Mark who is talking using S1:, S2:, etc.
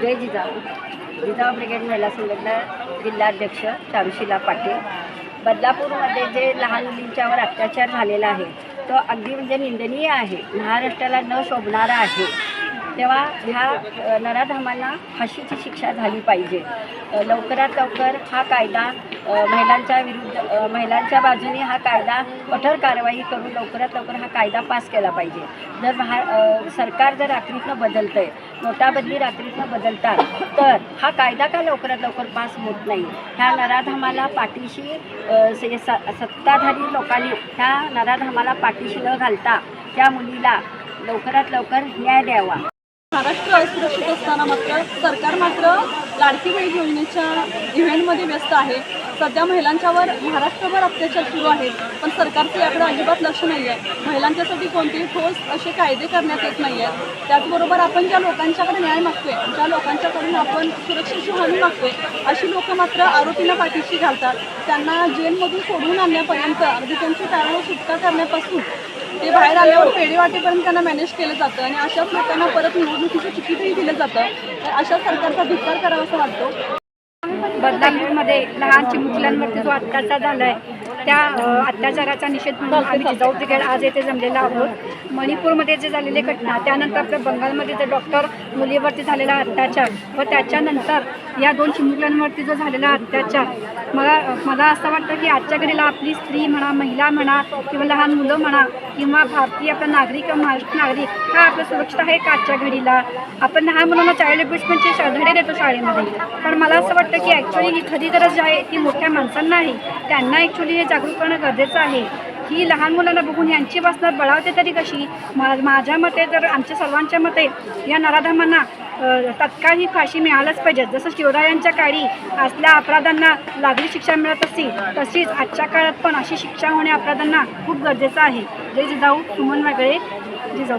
S1: जय Jijau. Jijau brigade महिला संघटना जिल्हाध्यक्ष चारुशिला पाटील. बदलापूरमध्ये जे लहान मुलींच्यावर अत्याचार झालेला आहे तो अगदी म्हणजे निंदनीय आहे. महाराष्ट्राला न शोभणारा आहे. तेव्हा ह्या नराधामांना फाशीची शिक्षा झाली पाहिजे. लवकरात लवकर हा कायदा महिलांच्या विरुद्ध महिलांच्या बाजूने हा कायदा कठोर कारवाई करून लवकरात लवकर हा कायदा पास केला पाहिजे. जर महा सरकार जर रात्रीतनं बदलतं आहे नोटाबदली रात्रीतनं बदलतात तर हा कायदा का लवकरात लवकर पास होत नाही? ह्या नराधामाला पाठीशी स- सत्ताधारी लोकांनी ह्या नराधामाला पाठीशी न घालता त्या मुलीला लवकरात लवकर न्याय द्यावा.
S2: महाराष्ट्र असुरक्षित असताना मात्र सरकार मात्र लाडकी बहीण योजनेच्या इव्हेंटमध्ये व्यस्त आहे. सध्या महिलांच्यावर महाराष्ट्रभर अत्याचार सुरू आहेत पण सरकारचं याकडे अजिबात लक्ष नाही आहे महिलांच्यासाठी कोणतेही ठोस असे कायदे करण्यात येत नाही आहेत त्याचबरोबर आपण ज्या लोकांच्याकडे न्याय मागतोय ज्या लोकांच्याकडून आपण सुरक्षेची हमी मागतोय अशी लोक मात्र आरोपींना पाठीशी घालतात. त्यांना जेलमधून सोडून आणण्यापर्यंत अगदी त्यांची कारण सुटका करण्यापासून ते बाहेर आल्यावर पेढेवाटेपर्यंत त्यांना मॅनेज केलं जातं आणि अशाच लोकांना परत निवडणुकीचं तिकीटही दिलं जातं. तर अशा सरकारचा धिक्कार करावा असं वाटतो.
S3: बदलापूरमध्ये लहान चिमुकल्यांवरती जो अत्याचार झाला आहे त्या अत्याचाराचा निषेध म्हणून आम्ही जिजाऊ ब्रिगेड आज येथे जमलेला आहोत. मणिपूरमध्ये जे झालेली घटना त्यानंतर आपल्या बंगालमध्ये जे डॉक्टर मुलीवरती झालेला अत्याचार व त्याच्यानंतर या दोन चिमुकल्यांवरती जो झालेला अत्याचार मला मला असं वाटतं की आजच्या घडीला आपली स्त्री म्हणा महिला म्हणा किंवा लहान मुलं म्हणा किंवा भारतीय आपला नागरिक महाराष्ट्र नागरिक हा आपलं सुरक्षित आहे का आजच्या घडीला? आपण लहान मुलांना चाइल्ड अब्युसमेंटचे धडे देतो शाळेमध्ये. पण मला असं वाटतं की ॲक्च्युली ही खरी गरज जी आहे ती मोठ्या माणसांना आहे. त्यांना ॲक्च्युली हे जागरूक करणं गरजेचं आहे. ही लहान मुलांना बघून यांची वासना बळावते तरी कशी? मा माझ्या मते तर आमच्या सर्वांच्या मते या नराधमांना तत्काळ ही फाशी मिळालंच पाहिजे जसं शिवरायांच्या काळी असल्या अपराधांना लागली शिक्षा मिळत असतील तशीच आजच्या काळात पण अशी शिक्षा होणे अपराधांना खूप गरजेचं आहे. जय जिजाऊ सुमन वगैरे जिजाऊ